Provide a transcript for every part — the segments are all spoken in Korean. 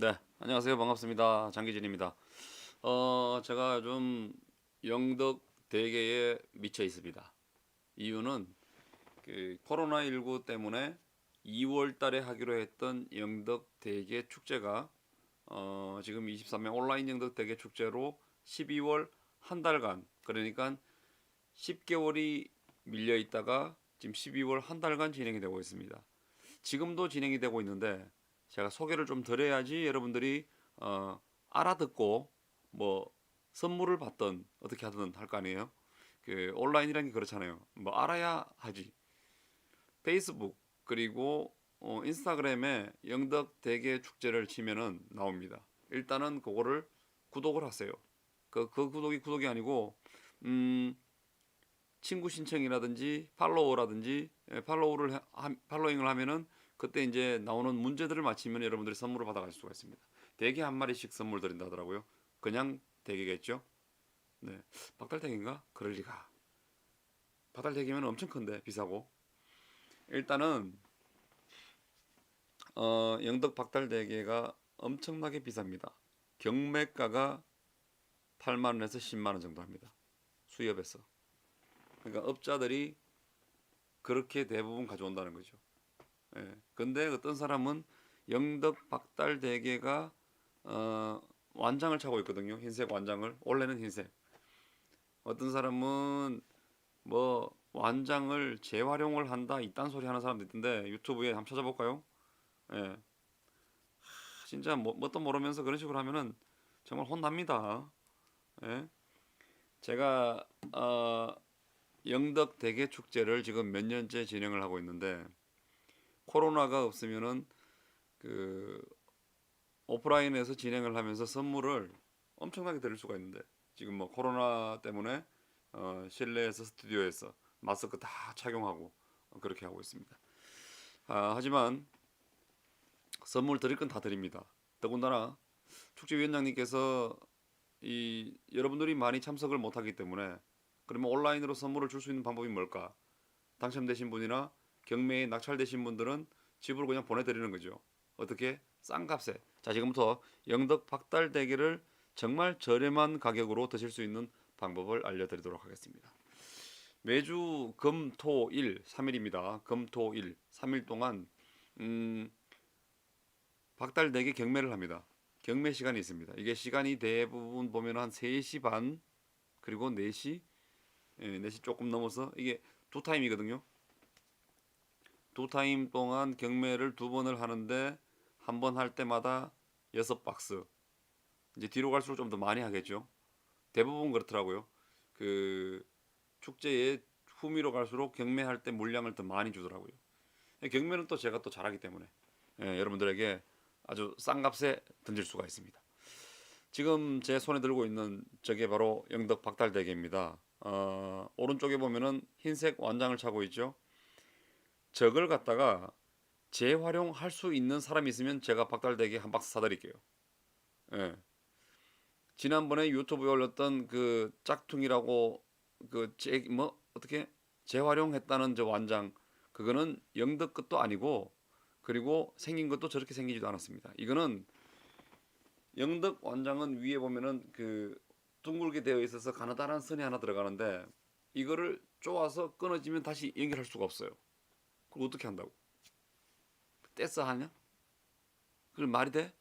네, 안녕하세요. 반갑습니다. 장기진입니다. 어, 제가 좀 영덕 대게에 미쳐 있습니다. 이유는 그 코로나19 때문에 2월 달에 하기로 했던 영덕 대게 축제가 어, 지금 23명 온라인 영덕 대게 축제로 12월 한 달간 그러니까 10개월이 밀려 있다가 지금 12월 한 달간 진행이 되고 있습니다. 지금도 진행이 되고 있는데 제가 소개를 좀 드려야지 여러분들이 어, 알아듣고 뭐 선물을 받든 어떻게 하든 할 거 아니에요. 그 온라인이라는 게 그렇잖아요. 뭐 알아야 하지. 페이스북 그리고 어, 인스타그램에 영덕 대게 축제를 치면은 나옵니다. 일단은 그거를 구독을 하세요. 그, 그 구독이 구독이 아니고 음, 친구 신청이라든지 팔로우라든지 예, 팔로우를 팔로잉을 하면은 그때 이제 나오는 문제들을 맞히면 여러분들이 선물을 받아갈 수가 있습니다. 대게 한 마리씩 선물 드린다 하더라고요. 그냥 대게겠죠? 네, 박달대게인가? 그럴 리가. 박달대게면 엄청 큰데 비싸고. 일단은 어, 영덕 박달대게가 엄청나게 비쌉니다. 경매가가 8만 원에서 10만 원 정도 합니다. 수협에서. 그러니까 업자들이 그렇게 대부분 가져온다는 거죠. 예. 근데 어떤 사람은 영덕 박달 대게가 어, 완장을 차고 있거든요. 흰색 완장을. 원래는 흰색. 어떤 사람은 뭐 완장을 재활용을 한다 이딴 소리 하는 사람도 있던데 유튜브에 한번 찾아볼까요? 예. 하, 진짜 뭐, 뭣도 모르면서 그런 식으로 하면은 정말 혼납니다. 예. 제가 어, 영덕 대게 축제를 지금 몇 년째 진행을 하고 있는데 코로나가 없으면은 그 오프라인에서 진행을 하면서 선물을 엄청나게 드릴 수가 있는데 지금 뭐 코로나 때문에 어, 실내에서 스튜디오에서 마스크 다 착용하고 그렇게 하고 있습니다. 아, 하지만 선물 드릴 건 다 드립니다. 더군다나 축제위원장님께서 이 여러분들이 많이 참석을 못하기 때문에 그러면 온라인으로 선물을 줄 수 있는 방법이 뭘까? 당첨되신 분이나 경매에 낙찰되신 분들은 집으로 그냥 보내드리는 거죠. 어떻게? 싼 값에. 자 지금부터 영덕 박달 대게를 정말 저렴한 가격으로 드실 수 있는 방법을 알려드리도록 하겠습니다. 매주 금, 토, 일 3일입니다. 금, 토, 일 3일 동안 음, 박달 대게 경매를 합니다. 경매 시간이 있습니다. 이게 시간이 대부분 보면 한 3시 반 그리고 4시 예, 4시 조금 넘어서 이게 두 타임이거든요. 두 타임 동안 경매를 두 번을 하는데 한 번 할 때마다 여섯 박스. 이제 뒤로 갈수록 좀 더 많이 하겠죠. 대부분 그렇더라고요. 그 축제에 후미로 갈수록 경매할 때 물량을 더 많이 주더라고요. 경매는 또 제가 또 잘하기 때문에 예, 여러분들에게 아주 싼 값에 던질 수가 있습니다. 지금 제 손에 들고 있는 저게 바로 영덕 박달대게입니다. 어, 오른쪽에 보면은 흰색 완장을 차고 있죠. 저걸 갖다가 재활용할 수 있는 사람이 있으면 제가 박달대게 한 박스 사드릴게요. 예. 지난번에 유튜브에 올렸던 그 짝퉁이라고 그제뭐 어떻게 재활용했다는 저 완장 그거는 영덕 것도 아니고 그리고 생긴 것도 저렇게 생기지도 않았습니다. 이거는 영덕 완장은 위에 보면은 그 둥글게 되어 있어서 가느다란 선이 하나 들어가는데 이거를 쪼아서 끊어지면 다시 연결할 수가 없어요. 그걸 어떻게 한다고? 떼서 하냐? 그걸 말이 돼?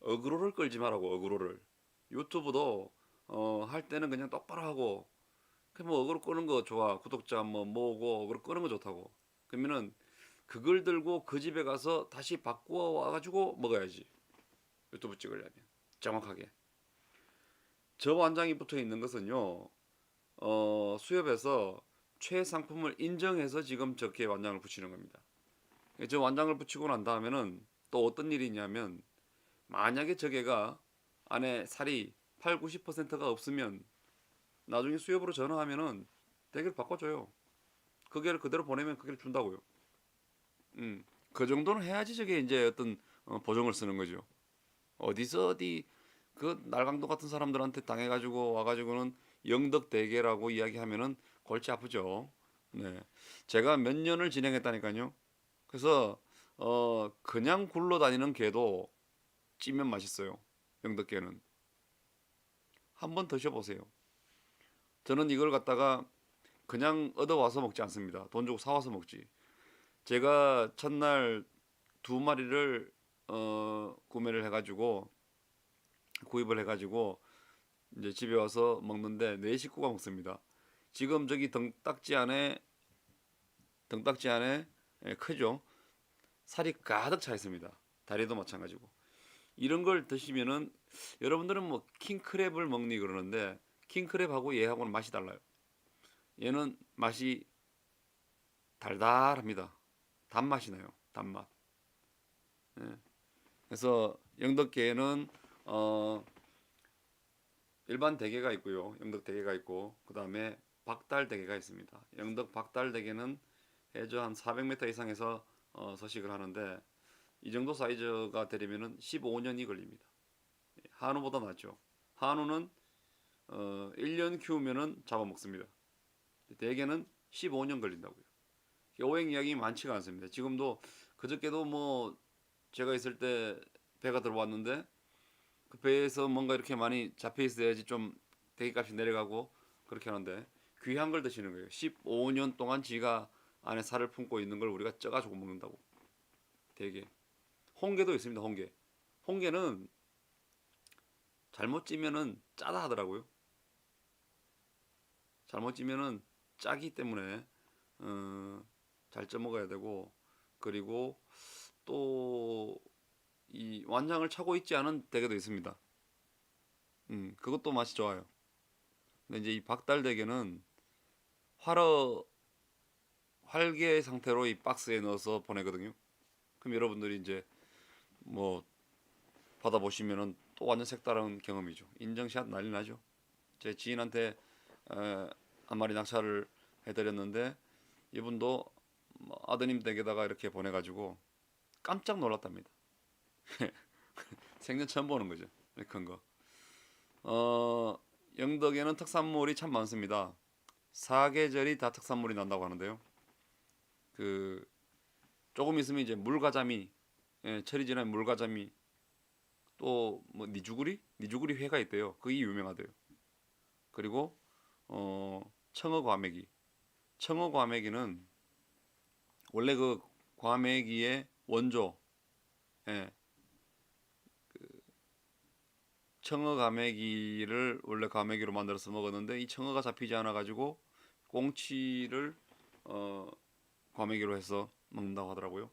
어그로를 끌지 말라고 어그로를 유튜브도 어, 할 때는 그냥 똑바로 하고 그뭐 어그로 끄는 거 좋아 구독자 뭐 모으고 어그로 끄는 거 좋다고 그러면은 그걸 들고 그 집에 가서 다시 바꾸어 와가지고 먹어야지 유튜브 찍으려면 정확하게 저 완장이 붙어 있는 것은요 어, 수협에서 최상품을 인정해서 지금 저렇게 완장을 붙이는 겁니다 저 완장을 붙이고 난 다음에는 또 어떤 일이 있냐면 만약에 저게가 안에 살이 8, 90%가 없으면 나중에 수협으로 전화하면은 대게를 바꿔줘요. 그 개를 그대로 보내면 그 개를 준다고요. 음, 그 정도는 해야지 저게 이제 어떤 어, 보정을 쓰는 거죠. 어디서 어디 그 날강도 같은 사람들한테 당해가지고 와가지고는 영덕 대게라고 이야기하면은 골치 아프죠. 네, 제가 몇 년을 진행했다니까요. 그래서 어 그냥 굴러 다니는 게도 찌면 맛있어요. 영덕게는 한 번 드셔 보세요. 저는 이걸 갖다가 그냥 얻어 와서 먹지 않습니다. 돈 주고 사 와서 먹지. 제가 첫날 두 마리를 어, 구매를 해 가지고 구입을 해 가지고 이제 집에 와서 먹는데 네 식구가 먹습니다. 지금 저기 등딱지 안에 등딱지 안에 예, 크죠. 살이 가득 차 있습니다. 다리도 마찬가지고. 이런 걸 드시면은 여러분들은 뭐 킹크랩을 먹니 그러는데 킹크랩하고 얘하고는 맛이 달라요. 얘는 맛이 달달합니다. 단맛이 나요. 단맛. 예. 그래서 영덕게에는 어 일반 대게가 있고요. 영덕 대게가 있고 그 다음에 박달 대게가 있습니다. 영덕 박달 대게는 해저 한 400m 이상에서 어, 서식을 하는데 이 정도 사이즈가 되려면은 15년이 걸립니다. 한우보다 낫죠. 한우는 어, 1년 키우면은 잡아먹습니다. 대게는 15년 걸린다고요. 여행 이야기 많지가 않습니다. 지금도 그저께도 뭐 제가 있을 때 배가 들어왔는데 그 배에서 뭔가 이렇게 많이 잡혀 있어야지 좀 대기값이 내려가고 그렇게 하는데 귀한 걸 드시는 거예요. 15년 동안 지가 안에 살을 품고 있는 걸 우리가 쪄가지고 먹는다고. 대게. 홍게도 있습니다. 홍게. 홍게는 잘못 찌면은 짜다 하더라고요. 잘못 찌면은 짜기 때문에 어, 잘 쪄 먹어야 되고 그리고 또 이 완장을 차고 있지 않은 대게도 있습니다. 음, 그것도 맛이 좋아요. 근데 이제 이 박달 대게는 활어 활개 상태로 이 박스에 넣어서 보내거든요. 그럼 여러분들이 이제 뭐 받아 보시면은 또 완전 색다른 경험이죠. 인정샷 난리 나죠. 제 지인한테 에, 한 마리 낙찰을 해드렸는데 이분도 뭐 아드님 댁에다가 이렇게 보내가지고 깜짝 놀랐답니다. 생전 처음 보는 거죠. 큰 거. 어, 영덕에는 특산물이 참 많습니다. 사계절이 다 특산물이 난다고 하는데요. 그 조금 있으면 이제 물가자미, 예, 철이 지난 물가자미, 또 뭐 니주구리, 니주구리 회가 있대요. 그게 유명하대요. 그리고 어, 청어 과메기, 청어 과메기는 원래 그 과메기의 원조, 예, 청어 가메기를 원래 가메기로 만들어서 먹었는데 이 청어가 잡히지 않아 가지고 꽁치를 어 과메기로 해서 먹는다고 하더라고요.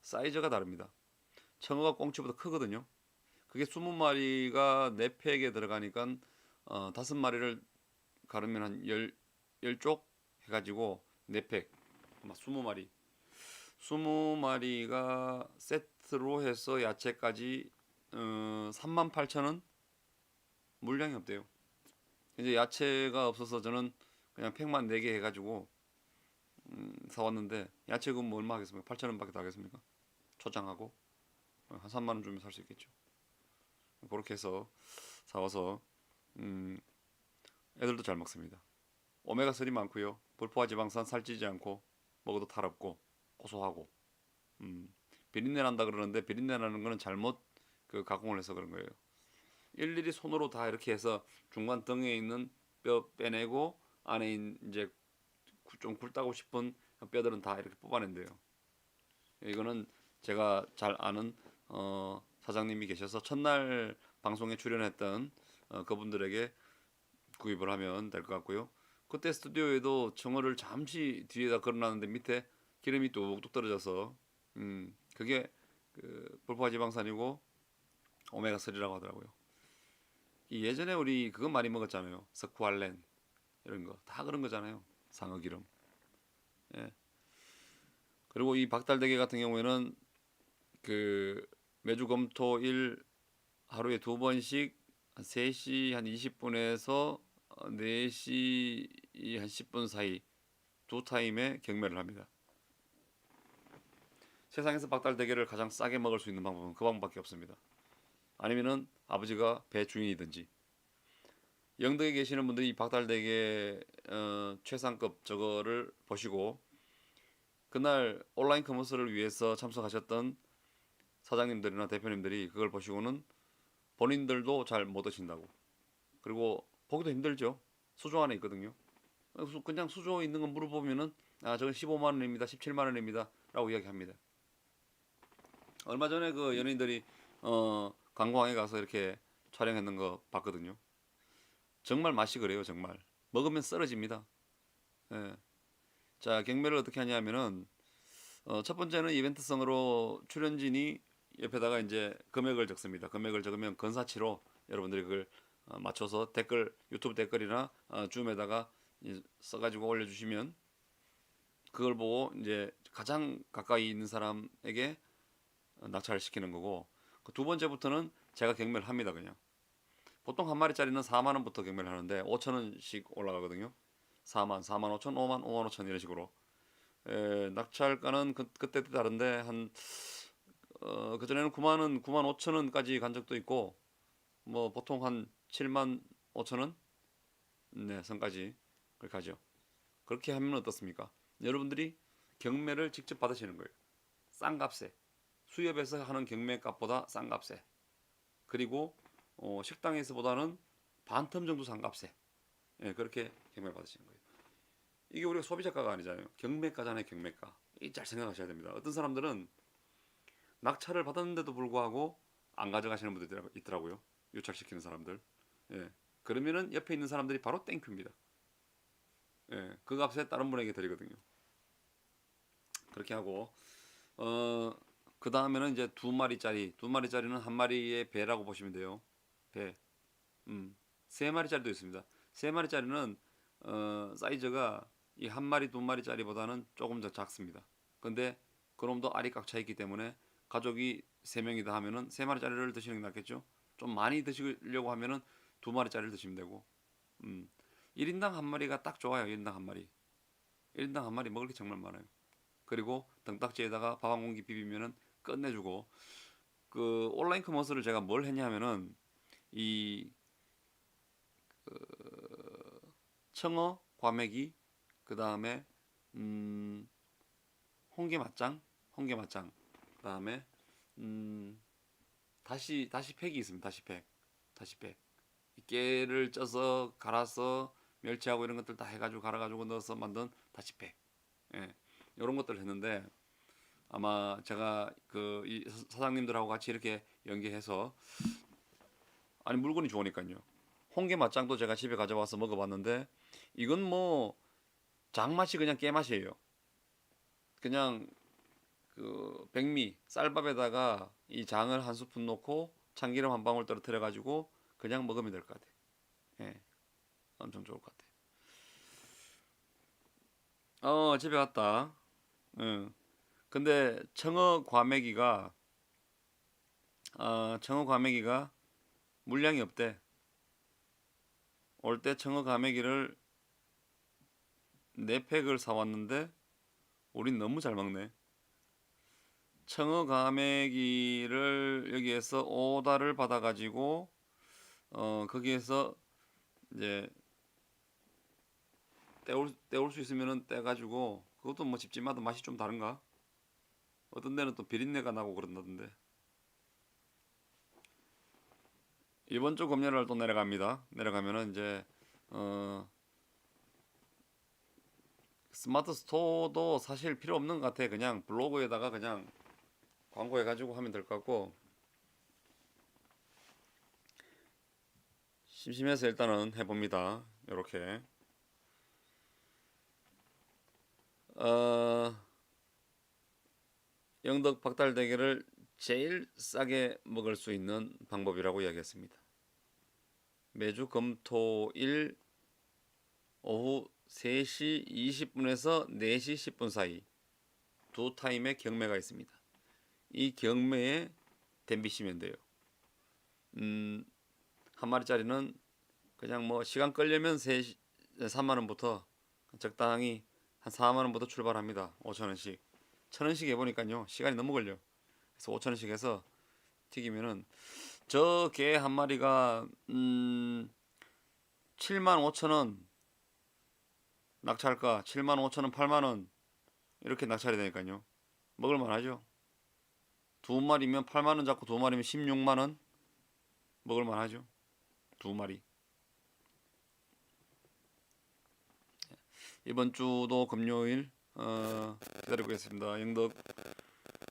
사이즈가 다릅니다. 청어가 꽁치보다 크거든요. 그게 20마리가 4팩에 들어가니까 어, 5마리를 가르면 한 10, 10쪽 해 가지고 4팩, 아마 20마리. 20마리가 세트로 해서 야채까지 어, 38,000원 물량이 없대요. 이제 야채가 없어서 저는 그냥 팩만 4개 해가지고 음, 사왔는데 야채금 뭐 얼마 하겠습니까? 8천 원밖에 더 하겠습니까? 초장하고 한 3만 원 주면 살 수 있겠죠. 그렇게 해서 사와서 음, 애들도 잘 먹습니다. 오메가 3 많고요. 불포화 지방산 살찌지 않고 먹어도 탈 없고 고소하고 음, 비린내 난다 그러는데 비린내 나는 거는 잘못 그 가공을 해서 그런 거예요. 일일이 손으로 다 이렇게 해서 중간 등에 있는 뼈 빼내고 안에 있- 이제 구- 좀 굵다고 싶은 뼈들은 다 이렇게 뽑아낸대요. 이거는 제가 잘 아는 어, 사장님이 계셔서 첫날 방송에 출연했던 어, 그분들에게 구입을 하면 될 것 같고요. 그때 스튜디오에도 청어를 잠시 뒤에다 걸어놨는데 밑에 기름이 뚝뚝 떨어져서 음, 그게 그 불포화 지방산이고 오메가 3라고 하더라고요. 이 예전에 우리 그거 많이 먹었잖아요. 스쿠알렌 이런 거 다 그런 거잖아요. 상어 기름. 예. 그리고 이 박달대게 같은 경우에는 그 매주 금토일 하루에 두 번씩 한 3시 한 20분에서 4시 한 10분 사이 두 타임에 경매를 합니다. 세상에서 박달대게를 가장 싸게 먹을 수 있는 방법은 그 방법밖에 없습니다. 아니면은 아버지가 배 주인이든지 영덕에 계시는 분들이 이 박달대게 어, 최상급 저거를 보시고 그날 온라인 커머스를 위해서 참석하셨던 사장님들이나 대표님들이 그걸 보시고는 본인들도 잘 못 드신다고. 그리고 보기도 힘들죠. 수조 안에 있거든요. 그냥 수조 있는 거 물어보면은 아 저건 15만 원입니다, 17만 원입니다 라고 이야기합니다. 얼마 전에 그 연예인들이 어 관광에 가서 이렇게 촬영했는 거 봤거든요. 정말 맛이 그래요, 정말. 먹으면 쓰러집니다. 예. 자, 경매를 어떻게 하냐면은 어, 첫 번째는 이벤트성으로 출연진이 옆에다가 이제 금액을 적습니다. 금액을 적으면 건사치로 여러분들이 그걸 어, 맞춰서 댓글 유튜브 댓글이나 어, 줌에다가 이- 써가지고 올려주시면 그걸 보고 이제 가장 가까이 있는 사람에게 어, 낙찰을 시키는 거고 그 두 번째부터는 제가 경매를 합니다 그냥 보통 한 마리짜리는 4만 원부터 경매를 하는데 5천 원씩 올라가거든요 4만 4만 5천 5만 5만 5천 이런 식으로 에, 낙찰가는 그, 그때 다른데 한 어, 그전에는 9만 원 9만 5천 원까지 간 적도 있고 뭐 보통 한 7만 5천 원 네, 선까지 그렇게 하죠. 그렇게 하면 어떻습니까? 여러분들이 경매를 직접 받으시는 거예요. 싼 값에 수협에서 하는 경매 값보다 싼 값에 그리고 어, 식당에서보다는 반텀 정도 싼 값에 예, 그렇게 경매 받으시는 거예요. 이게 우리가 소비자가가 아니잖아요. 경매가잖아요, 경매가. 이 잘 생각하셔야 됩니다. 어떤 사람들은 낙찰을 받았는데도 불구하고 안 가져가시는 분들이 있더라고요. 유착시키는 사람들. 예. 그러면은 옆에 있는 사람들이 바로 땡큐입니다. 예. 그 값에 다른 분에게 드리거든요. 그렇게 하고 어, 그 다음에는 이제 두 마리짜리, 두 마리짜리는 한 마리의 배라고 보시면 돼요. 배. 음, 세 마리짜리도 있습니다. 세 마리짜리는 어, 사이즈가 이 한 마리, 두 마리짜리보다는 조금 더 작습니다. 근데 그놈도 알이 꽉 차 있기 때문에 가족이 세 명이다 하면은 세 마리짜리를 드시는 게 낫겠죠. 좀 많이 드시려고 하면은 두 마리짜리를 드시면 되고, 음, 1인당 한 마리가 딱 좋아요. 1인당 한 마리. 1인당 한 마리 먹을 게 정말 많아요. 그리고 등딱지에다가 밥 한 공기 비비면은 끝내주고, 그 온라인 커머스를 제가 뭘 했냐 하면은 이 그, 청어, 과메기, 그 다음에 음, 홍게 맛장, 홍게 맛장, 그 다음에 음, 다시 다시 팩이 있습니다. 다시 팩, 다시 팩. 이 깨를 쪄서 갈아서 멸치하고 이런 것들 다 해가지고 갈아가지고 넣어서 만든 다시 팩. 예, 이런 것들을 했는데 아마 제가 그이 사장님들하고 같이 이렇게 연계해서 아니 물건이 좋으니까요. 홍게 맛장도 제가 집에 가져와서 먹어봤는데 이건 뭐 장맛이 그냥 깨맛이에요. 그냥 그 백미 쌀밥에다가 이 장을 한 스푼 넣고 참기름 한 방울 떨어뜨려 가지고 그냥 먹으면 될 것 같아. 예, 엄청 좋을 것 같아. 어 집에 왔다. 응. 근데 청어 과메기가 어, 청어 과메기가 물량이 없대. 올 때 청어 과메기를 네 팩을 사왔는데 우린 너무 잘 먹네. 청어 과메기를 여기에서 오다를 받아가지고 어 거기에서 이제 떼올 떼올 수 있으면은 떼가지고 그것도 뭐 집집마다 맛이 좀 다른가? 어떤 데는 또 비린내가 나고 그런다던데. 이번 주 금요일 또 내려갑니다. 내려가면은 이제 어 스마트 스토어도 사실 필요 없는 것 같아. 그냥 블로그에다가 그냥 광고해가지고 하면 될 것 같고 심심해서 일단은 해봅니다. 이렇게 어, 영덕 박달 대게를 제일 싸게 먹을 수 있는 방법이라고 이야기했습니다. 매주 금토일 오후 3시 20분에서 4시 10분 사이 두 타임의 경매가 있습니다. 이 경매에 덤비시면 돼요. 음, 한 마리짜리는 그냥 뭐 시간 끌려면 3, 3만 원부터 적당히 한 4만 원부터 출발합니다. 5천 원씩. 천 원씩 해보니까요 시간이 너무 걸려. 그래서 5천 원씩 해서 튀기면은 저 개 한 마리가 음 7만 5천 원 낙찰가 7만 5천 원, 8만 원 이렇게 낙찰이 되니까요. 먹을 만 하죠. 두 마리면 8만 원 잡고 두 마리면 16만 원 먹을 만 하죠. 두 마리. 이번 주도 금요일 어, 기다리고 있습니다. 영덕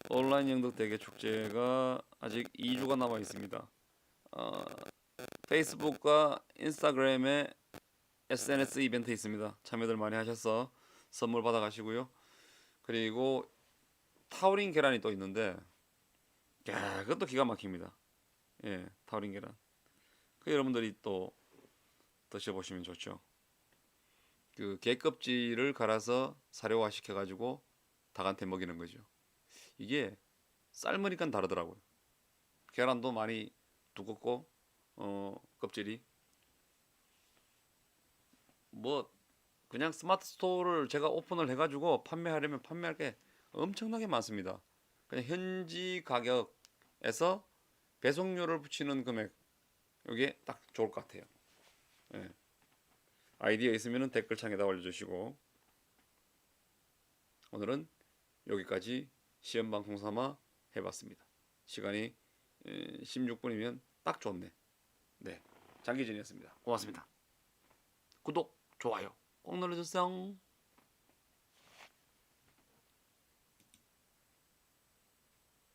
온라인 영덕 대게 축제가 아직 2주가 남아 있습니다. 어, 페이스북과 인스타그램에 SNS 이벤트 있습니다. 참여들 많이 하셔서 선물 받아 가시고요. 그리고 타우린 계란이 또 있는데 야, 그것도 기가 막힙니다. 예, 타우린 계란. 그 여러분들이 또 드셔 보시면 좋죠. 그 게껍질을 갈아서 사료화 시켜 가지고 닭한테 먹이는 거죠. 이게 삶으니까 다르더라고요. 계란도 많이 두껍고 어 껍질이 뭐 그냥 스마트 스토어를 제가 오픈을 해가지고 판매하려면 판매할 게 엄청나게 많습니다. 그냥 현지 가격에서 배송료를 붙이는 금액 이게 딱 좋을 것 같아요. 예. 아이디어 있으면 댓글창에다 올려주시고 오늘은 여기까지 시험 방송 삼아 해봤습니다. 시간이 16분이면 딱 좋네. 네, 장기진이었습니다. 고맙습니다. 구독, 좋아요 꼭 눌러주세요.